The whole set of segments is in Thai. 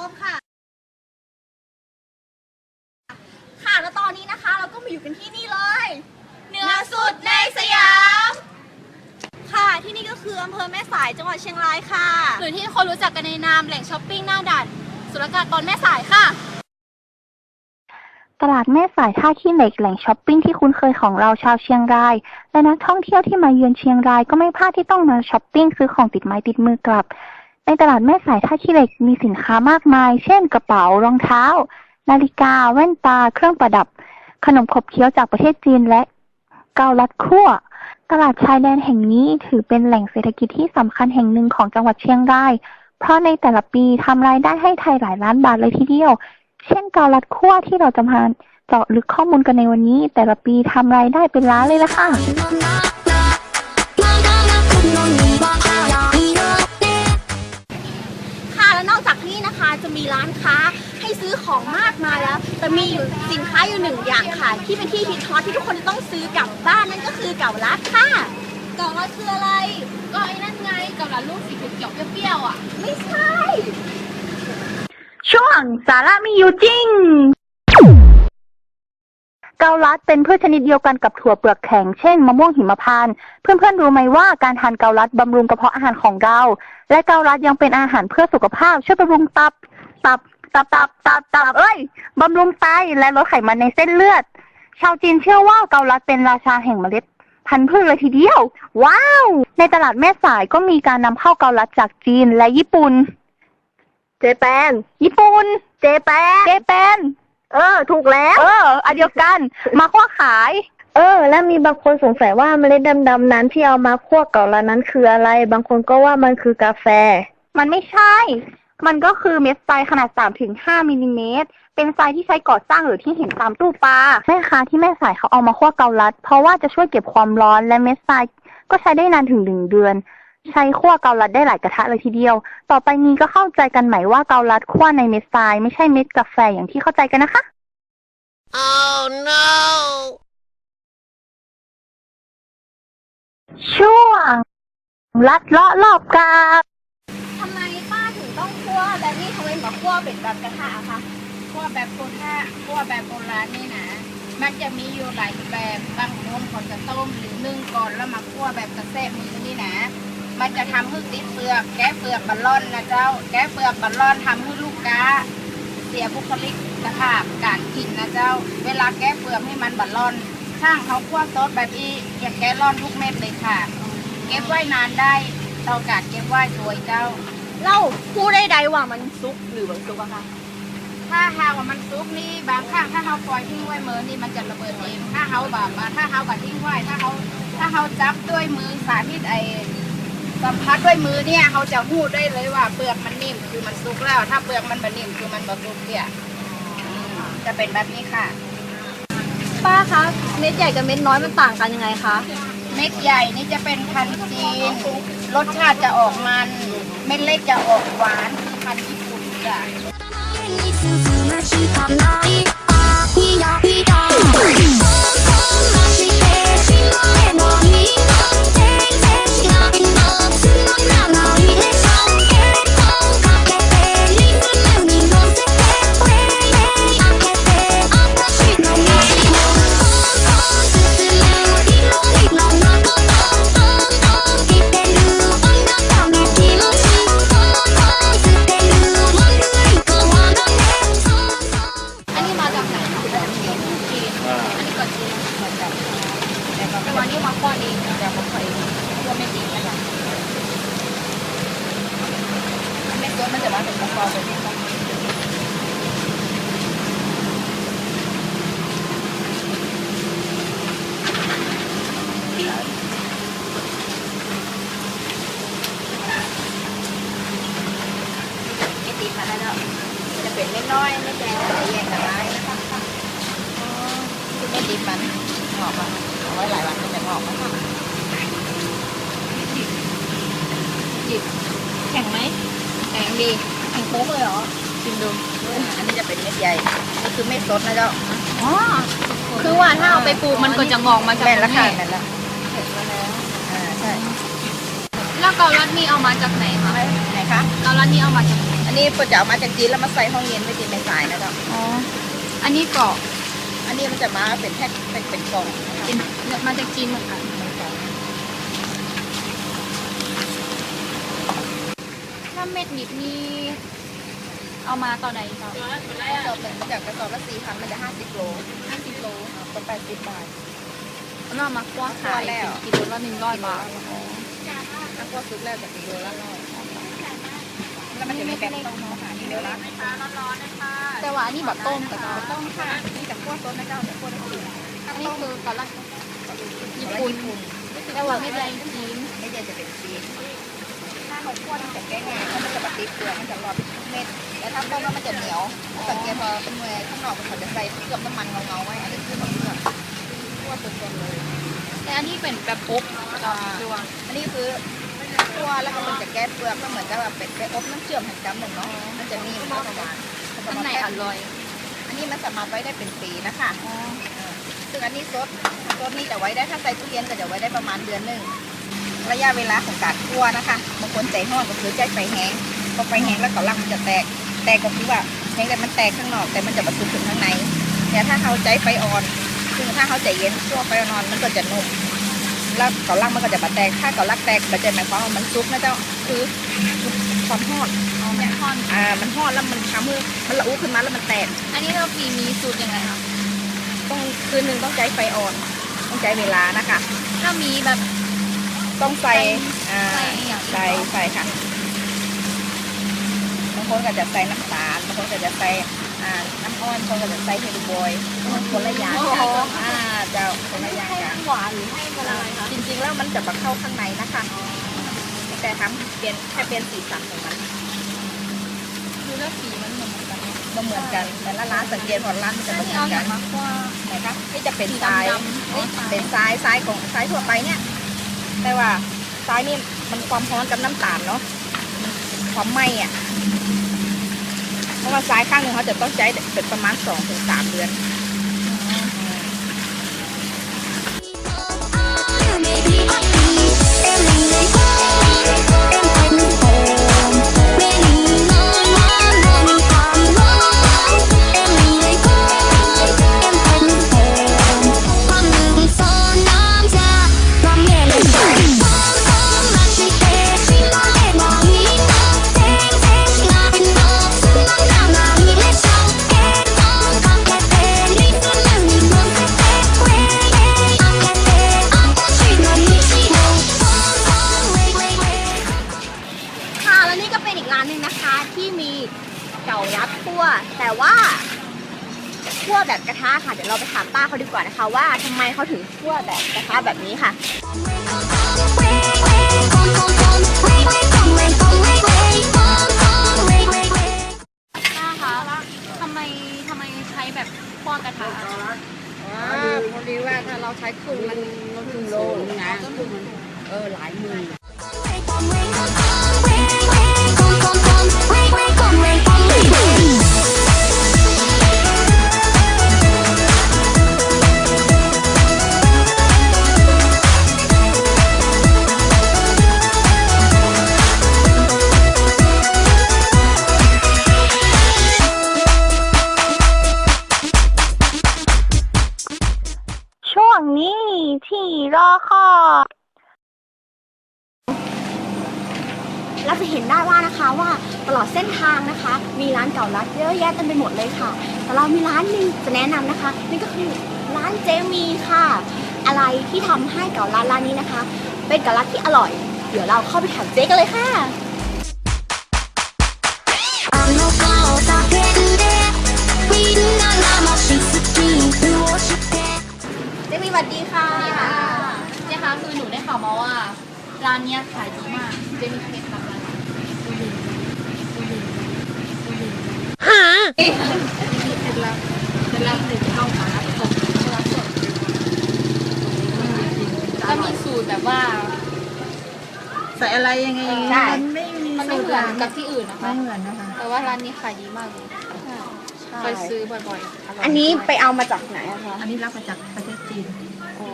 อมค่ะ ค่ะแล้วตอนนี้นะคะ เราก็มาอยู่กันที่นี่เลยเหนือสุดในสยาม ค่ะที่นี่ก็คืออำเภอแม่สายจังหวัดเชียงรายค่ะ หรือที่คนรู้จักกันในนามแหล่งช้อปปิ้งหน้าด่านสุรกากรแม่สายค่ะ ตลาดแม่สายท่าขี้เหล็กแหล่งช้อปปิ้งที่คุ้นเคยของเราชาวเชียงราย และนักท่องเที่ยวที่มาเยือนเชียงรายก็ไม่พลาดที่ต้องมาช้อปปิ้งซื้อของติดไม้ติดมือกลับ ในตลาดแม่สายท่าขี้เหล็กมีสินค้ามากมาย เช่นกระเป๋ารองเท้า นาฬิกา แว่นตา เครื่องประดับ ขนมขบเคี้ยวจากประเทศจีนและเกาลัดคั่ว ตลาดชายแดนแห่งนี้ถือเป็นแหล่งเศรษฐกิจที่สำคัญแห่งหนึ่งของจังหวัดเชียงราย เพราะในแต่ละปีทำรายได้ให้ไทยหลายล้านบาทเลยทีเดียว เช่นเกาลัดคั่วที่เราจะมาเจาะลึกข้อมูลกันในวันนี้ แต่ละปีทำรายได้เป็นล้านเลยล่ะค่ะ จะมีร้านค้าให้ซื้อของมากมายแล้ว แต่มีอยู่สินค้าอยู่หนึ่งอย่างค่ะ ที่เป็นที่ฮิตฮอตที่ทุกคนจะต้องซื้อกลับบ้านนั่นก็คือเก่าลัดค่ะเก่าลัดคืออะไร ก็ไอ้นั่นไงเก่าลัดลูกสีเขียวๆเปรี้ยวๆอะ ไม่ใช่ ช่วงสาระมีอยู่จริงเกาลัดเป็นพืชชนิดเดียวกันกับถั่วเปลือกแข็ง เช่นมะม่วงหิมพานต์ เพื่อนๆรู้ไหมว่าการทานเกาลัดบำรุงกระเพาะอาหารของเรา และเกาลัดยังเป็นอาหารเพื่อสุขภาพช่วยบำรุงตับ ตับตับตับตับตับเอ้ยบำรุงไตและลดไขมันในเส้นเลือด ชาวจีนเชื่อว่าเกาลัดเป็นราชาแห่งเมล็ดพันธุ์พืชเลยทีเดียว ว้าว ในตลาดแม่สายก็มีการนำเข้าเกาลัดจากจีนและญี่ปุ่น เจแปน ญี่ปุ่น เจแปน เจแปน เออ ถูกแล้ว เออ อันเดียวกัน มาคั่วขาย เออ และมีบางคนสงสัยว่าเมล็ดดำๆนั้นที่เอามาคั่วเก่าละนั้นคืออะไร บางคนก็ว่ามันคือกาแฟ มันไม่ใช่ มันก็คือเม็ดทรายขนาด3ถึง5มิลลิเมตร เป็นทรายที่ใช้ก่อสร้างหรือที่เห็นตามตู้ปลาแม่ค้าที่แม่สายเขาเอามาคั่วเกาลัด เพราะว่าจะช่วยเก็บความร้อนและเม็ดทรายก็ใช้ได้นานถึงหนึ่งเดือน ใช้คั่วเกาลัดได้หลายกระทะเลยทีเดียว ต่อไปนี้ก็เข้าใจกันไหมว่าเกาลัดคั่วในเม็ดทรายไม่ใช่เม็ดกาแฟอย่างที่เข้าใจกันนะคะช่วง ลัดเลาะรอบกาบ แบบนี้ทำไมมาคั่วเป็นแบบกระทะอะคะคั่วแบบโบราณคั่วแบบโบราณนี่นะ มันจะมีอยู่หลายแบบบางคนเขาจะต้มหรือนึ่งก่อนแล้วมาคั่วแบบกระแทกมือนี่นะ มันจะทำให้ติดเปลือกแก้เปลือกบัลลอนนะเจ้า แก้เปลือกบัลลอนทำให้ลูกก้าเสียบุคลิกภาพการกินนะเจ้า เวลาแก้เปลือกให้มันบัลลอนช่างเขาคั่วซดแบบนี้อย่าแก้ร่อนทุกเม็ดเลยค่ะ เก็บไว้นานได้เตากาดเก็บไว้สวยเจ้า เล่าพูดได้ใดว่ามันซุกหรือมันซุกอะคะถ้าหากว่ามันซุกนี่บางครั้งถ้าเขาปล่อยทิ้งไว้มือนี่มันจะระเบิดเองถ้าเขาแบบว่าถ้าเขาแบบทิ้งไว้ถ้าเขาถ้าเขาจับด้วยมือสาธิตไอสัมผัสด้วยมือเนี่ยเขาจะหูดได้เลยว่าเปลือกมันนิ่มคือมันซุกแล้ว ถ้าเปลือกมันบะนิ่มคือมันบะซุกเนี่ยอืมจะเป็นแบบนี้ค่ะ ป้าคะเม็ดใหญ่กับเม็ดน้อยมันต่างกันยังไงคะเม็ดใหญ่นี่จะเป็นพันธุ์จีนรสชาติจะออกมัน เม็ดเล็กจะออกหวานพันธุ์ญี่ปุ่นจ้ะ thousand. เป็นเม็ดใหญ่นี่คือเม็ดสดนะเจ้าอ๋อคือว่าถ้าเอาไปปลูกมันก็จะงอกมาจากแม่นละค่ะตรงแม่นละเผ็ดมาแล้วอ่าใช่แล้วเกาลัดนี่เอามาจากไหนคะไหนคะ เกาลัดนี่เอามาจากไหนอันนี้เปิดจะเอามาจากจีนแล้วมาใส่ห้องเย็นไว้กินในสายนะเจ้าอ๋ออันนี้เกาะอันนี้มันจะมาเป็นแพ็คเป็นเป็นกล่องนะคะเป็นมาจากจีนเหมือนกันเป็นกล่องถ้าเม็ดนิดนี่ เอามาต่อใดต่อกระสอบหนึ่งมันจะกระสอบละสี่พันมันจะห้าสิบโลห้าสิบโลก็แปดสิบบาทแล้วเรามาคว้าขายแล้วกิโลละหนึ่งร้อยบาทถ้าพวซุปแล้วจะกิโลละร้อยแล้วมันจะมีแบบต้มค่ะนี่เดี๋ยวละแต่ว่าอันนี้แบบต้มแต่เกาต้มค่ะนี่จากพวกซดนะเจ้าจากพวกนี้อันนี้คือเกาลัดญี่ปุ่นแต่ว่าไม่ได้จีนไม่ใช่จะเป็นซีนถ้าเขาคั่วมันจะแก้ง่ายเพราะมันจะปฏิเปลือกมันจะรอ ม็ด แต่ถ้าต้มแล้วมันจะเหนียว สังเกตพอเป็นเมื่อยข้างนอกมันเขาจะใส่เกลือน้ำมันเงาๆไว้ อันนี้คือแบบเปลือกคั่วสดๆเลย แต่อันนี้เป็นแบบปุ๊บก็คือว่าอันนี้คือคั่วแล้วก็มันจะแก้เปลือกก็เหมือนกับแบบเป็นไปอบน้ำเชื่อมแห่งกำหนึ่งเนาะ มันจะมีมันก็ประมาณข้างในอร่อย อันนี้มันสามารถไว้ได้เป็นปีนะคะซึ่งอันนี้ซดซดนี่จะไว้ได้ถ้าใส่ตู้เย็นก็จะไว้ได้ประมาณเดือนหนึ่งระยะเวลาของการคั่วนะคะบางคนใจห้อนก็คือใจไฟแห้ง พอไฟแห้งแล้วก็ลังมันจะแตก แตกก็คือว่าแห้งแต่มันแตกข้างนอก แต่มันจะบรรจุถึงข้างในแต่ถ้าเขาใจไฟอ่อนซึ่งถ้าเขาใจเย็นคั่วไฟอ่อนมันก็จะนุ่มแล้วเกาลังมันก็จะบาแตก ถ้าเกาลักแตกมันจะหมายความว่ามันซุกนะเจ้าคือความทอดอ๋อมันทอนอ่ามันทอดแล้วมันทำให้มันละอุขึ้นมาแล้วมันแตก อันนี้เราพีมีสูตรยังไงคะต้องคืนหนึ่งต้องใช้ไฟอ่อน ต้องใช้เวลานะคะถ้ามีแบบต้องใส่อ่าใส่อย่างใส่ใส่ค่ะบางคนก็จะใส่น้ำตาลบางคนก็จะใส่อ่าน้ำอ้อยบางคนก็จะใส่เฮลิบอยคนละอย่างกันอ่าเจ้าคนละอย่างกันหวานหรือให้อะไรคะจริงๆแล้วมันจะมาเข้าข้างในนะคะแต่ทำเปลี่ยนแค่เป็นสีสันของมันคือแล้วสีมันเหมือนกันมันเหมือนกันแต่ละร้านสังเกตพอร้านมันจะถ้าไม่ที่เหมืเอาอนอกัย่านงมาคั่วไหนคะนี่จะเป็นสีทรายดำๆอ๋อเป็นทรายทรายของทรายทั่วไปเนี่ยแต่ว่าทรายนี่มันความร้อนกับน้ำตาลเนาะความไหม้อะเพ ราะว่าซ้ายข้างหนึ่งเขาจะต้องใช้เป็นประมาณสองถึงสามเดือนค่ะ ว่านะคะว่าทำไมเขาถึงคั่วแบบกระทะแบบนี้ค่ะป้าคะทำไมทำไมใช้แบบคั่วกระทะพอดีว่าถ้าเราใช้ครึ่งมันมันครึ่งโลนะเออหลายมือ เส้นทางนะคะ มีร้านเก่าร้านเยอะแยะเต็มไปหมดเลยค่ะ แต่เรามีร้านหนึ่งจะแนะนำนะคะนี่ก็คือร้านเจมีค่ะ อะไรที่ทำให้เก่าร้านร้านนี้นะคะ เป็นเก่าร้านที่อร่อย เดี๋ยวเราเข้าไปถามเจ๊กันเลยค่ะเจมีสวัสดีค่ะเจ๊คะคือหนูได้ข่าวมาว่าร้านนี้ขายดีมาก เจมีเคล็ดลับ อะไรก็มีสูตรแบบว่าใส่อะไรยังไงใช่มันไม่มีมันไม่สูตเหรมือนกับที่อื่นนะคะ ไม่เหมือนนะคะ แต่ว่าร้านนี้ขายดีมากเลยเคยซื้อบ่อยๆร่ยอันนี้ไปเอามาจากไหนอะคะ อันนี้รับมาจากประเทศจีน อ๋อ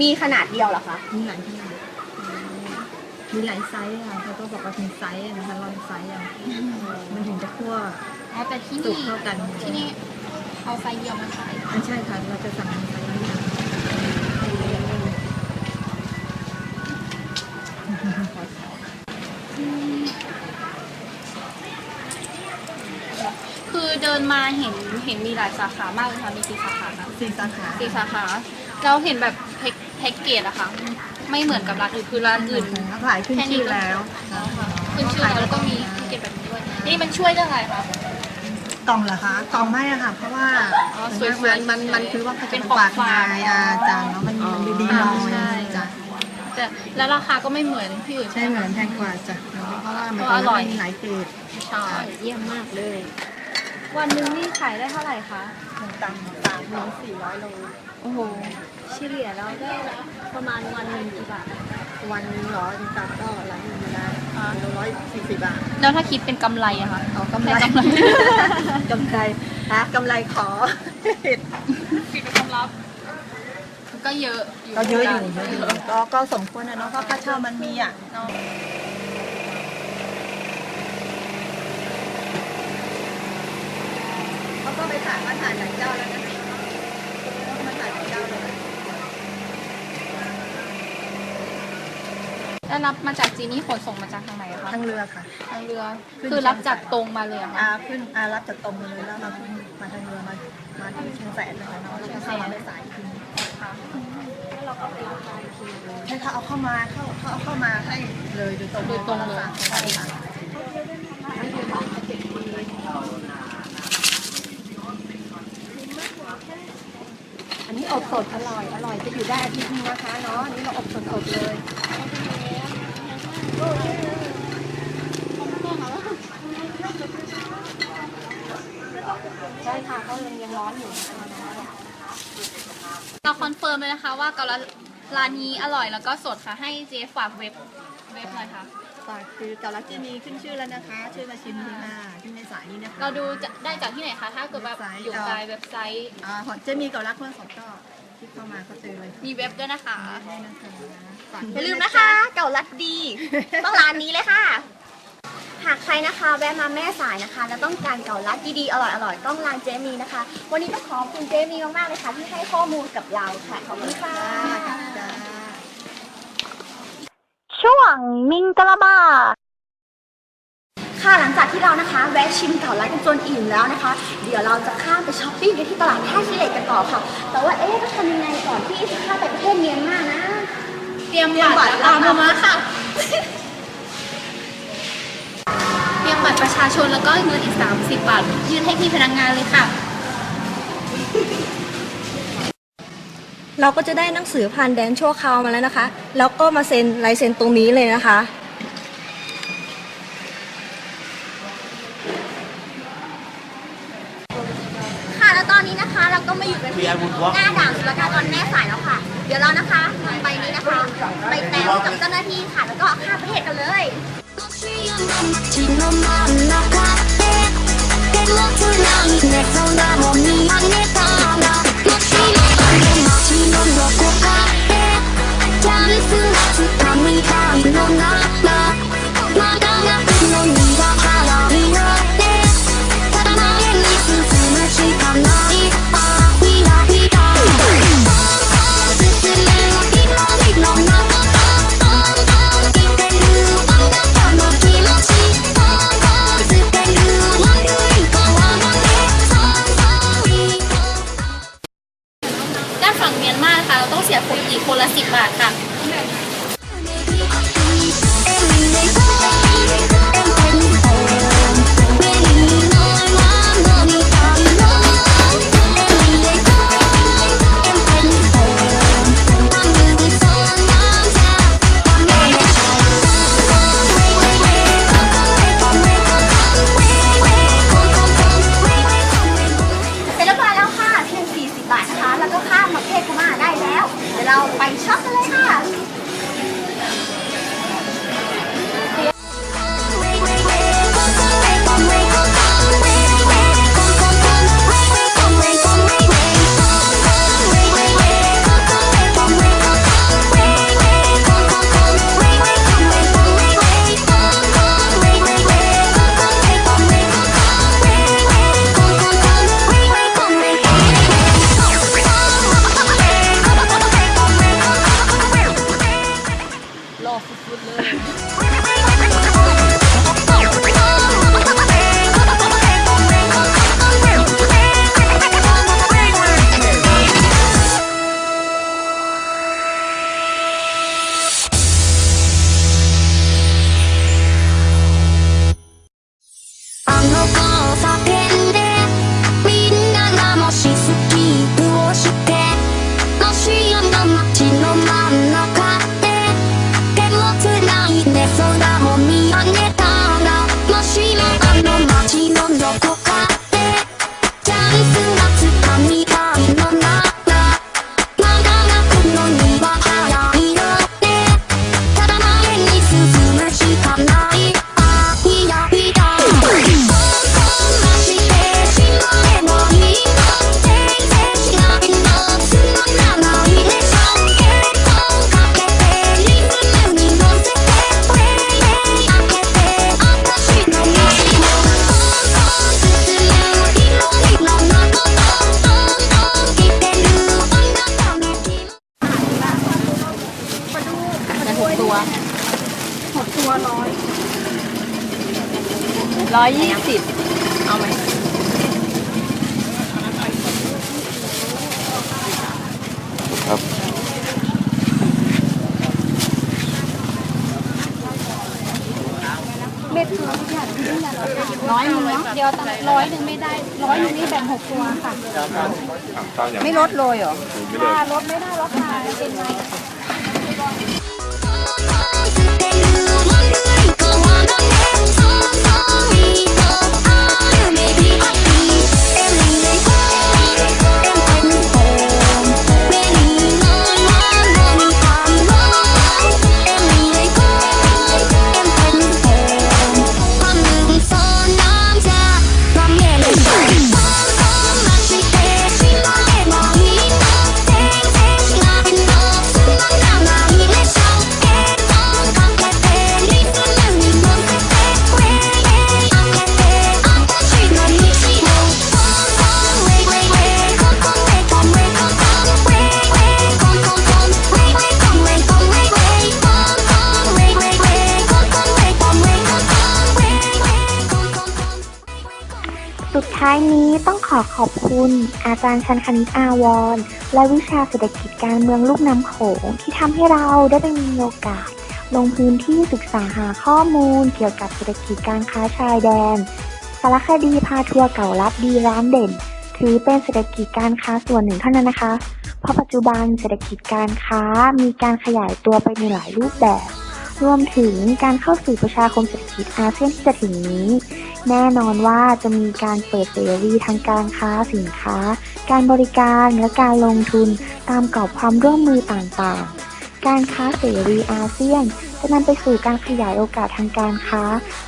มีขนาดเดียวเหรอคะ มีหลายที่ มีหลายไซส์ค่ะเขาก็บอกว่ามีไซส์นะคะลองไซส์อะมันถึงจะคั่ว อ๋อแต่ที่สุกนี่เท่ากัน ที่นี่เอาไซส์เดียวมาขายอันใช่ค่ะเราจะสั่งไซส์นี้คือเดินมาเห็นเห็นมีหลายสาขามากเลยค่ะมีกี่สาขาคะสี่สาขาสี่สาขา เราเห็นแบบแพ็คแพ็กเกจอะค่ะ ไม่เหมือนกับร้านอื่นคือร้านอื่นแล้วขายขึ้นชื่อแล้วขึ้นชื่อแล้วก็มีแพ็กเกจแบบนี้ด้วยนี่มันช่วยเรื่องอะไรคะกล่องเหรอคะกล่องไม่อะค่ะ เพราะว่าอ๋อมันสวยๆมันมันคือว่าเขาเป็จะนเป็นของฝากฝากนายอาจารย์เนาะมันมันดีๆหน่อยใช่จ้ะแต่แล้วราคาก็ไม่เหมือนที่อื่นใช่เหมือนแพงกว่าจ้ะเพราะว่ามันก็อร่อยมีหลายเกรดใช่เยี่ยมมากเลย วันหนึ่งนี่ขายได้เท่าไหร่คะหนึ่งตังค์สามถึงสี่ร้อยโลโอ้โหเฉลี่ยแล้วได้ประมาณวันหนึ่งกี่บาทวันหนึงเหรอหนึ่งตังค์ก็ร้านหนึงนะร้อยสี่สิบบาทแล้วถ้าคิดเป็นกำไรอะคะเอากำไรแค่กำไรกำไรฮะกำไรขอผิดปิดความลับ ก็เยอะอยู่ก็เยอะอยู่เยอะอยู่ก็ก็สมควรนะเนาะเพราะค่าเช่ามันมีอะเนาะเขาก็ ไปถ่ายมาถ่ายหลายเจ้าแล้วนะมาถ่ายหลายเจ้าเลยแล้วรับมาจากจีนนี่ขนส่งมาจากทางไหนอะคะทางเรือค่ะ ทางเรือคือรับจากตรงมาเลยอะค่ะอาขึ้นอารับจากตรงมาเลยแล้วมาขึ้นมาทางเรือมามาที่เชียงแสนนะคะเนาะแล้วก็เข้ามาได้สายขึ้นใช่ค่ะเอาเข้ามาเข้าเขาเอาเข้ามาให้เลยโดยตรงโดยตรงเลย ใช่ค่ะ อบสดอร่อย อร่อยจะอยู่ได้อาทิตย์นึงนะคะเนาะอันนี้เราอบสดๆเลยใช่ค่ะเขายังยังร้อนอยู่เราคอนเฟิร์มเลยนะคะว่ากาลัดร้านนี้อร่อยแล้วก็สดค่ะให้เจ๊ฝากเว็บเว็บหน่อยค่ะ ฝากคือเกาลัดที่มีขึ้นชื่อแล้วนะคะ ช่วยมาชิมดูค่ะที่ในสายนี้นะคะเราดูจะได้จากที่ไหนคะ ถ้าเกิดแบบเว็บไซต์อยู่ไกลเว็บไซต์อ่าหอจะมีเกาลัดเพื่อนสองก็คลิกเข้ามาก็เจอเลยมีเว็บด้วยนะคะได้นะคะฝากอย่าลืมนะคะ เก่าลัดดี ต้องร้านนี้เลยค่ะ หากใครนะคะแวะมาแม่สายนะคะ แล้วต้องการเก่าลัดดีๆอร่อยๆต้องร้านเจมีนะคะ วันนี้ต้องขอบคุณเจมีมากๆเลยค่ะที่ให้ข้อมูลกับเราค่ะขอบคุณค่ะจ้า ช่วงมิงกะลาบาค่ะหลังจากที่เรานะคะ แวะชิมเก่าลัดกันจนอิ่มแล้วนะคะ เดี๋ยวเราจะข้ามไปช้อปปิ้งกันที่ตลาดท่าขี้เหล็กกันต่อค่ะ แต่ว่าเอ๊ะต้องทำยังไงก่อนที่จะข้ามไปประเทศเมียนมานะ เตรียมบัตรเอามามาค่ะ เตรียมบัตรประชาชนแล้วก็เงินอีก 30 บาท ยื่นให้พี่พนักงานเลยค่ะ เราก็จะได้หนังสือผ่านแดนโชว์คราวมาแล้วนะคะ แล้วก็มาเซ็นลายเซ็นตรงนี้เลยนะคะ ค่ะแล้วตอนนี้นะคะเราก็มาอยู่กันหน้าด่านศุลกากรแม่สายแล้วค่ะ เดี๋ยวเรานะคะไปนี้นะคะไปแต้วกับเจ้าหน้าที่ค่ะ แล้วก็ข้าประเทศกันเลย내 손아 몸이 안내 떠나 Time is to tell me how you. know ร้อยยี่สิบเอาไหมครับเม็ดคือทุางที่นี่เราร้อยหนึ่งเดียวตังร้อยหนึ่งไม่ได้ร้อยหนึ่งนี่แบ่งหกตัวค่ะไม่ลดเลยเหรอลค่ะลดไม่ได้ลดค่ะเป็นไง They knew one「そこに ท้ายนี้ต้องขอขอบคุณ อาจารย์ชันคณิตอาวร และวิชาเศรษฐกิจการเมืองลูกน้ำโขงที่ทำให้เราได้ไปมีโอกาส ลงพื้นที่ศึกษาหาข้อมูล เกี่ยวกับเศรษฐกิจการค้าชายแดน สารคดีพาทัวร์เก่าลับดีร้านเด่น ถือเป็นเศรษฐกิจการค้าส่วนหนึ่งเท่านั้นนะคะ เพราะปัจจุบันเศรษฐกิจการค้ามีการขยายตัวไปในหลายรูปแบบ รวมถึงการเข้าสู่ประชาคมเศรษฐกิจอาเซียนที่จะถึงนี้ แน่นอนว่าจะมีการเปิดเสรีทางการค้าสินค้า การบริการและการลงทุนตามกรอบความร่วมมือต่างๆ การค้าเสรีอาเซียน จะนำไปสู่การขยายโอกาสทางการค้า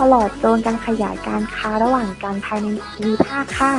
ตลอดจนการขยายการค้าระหว่างกันภายในภูมิภาคค่ะ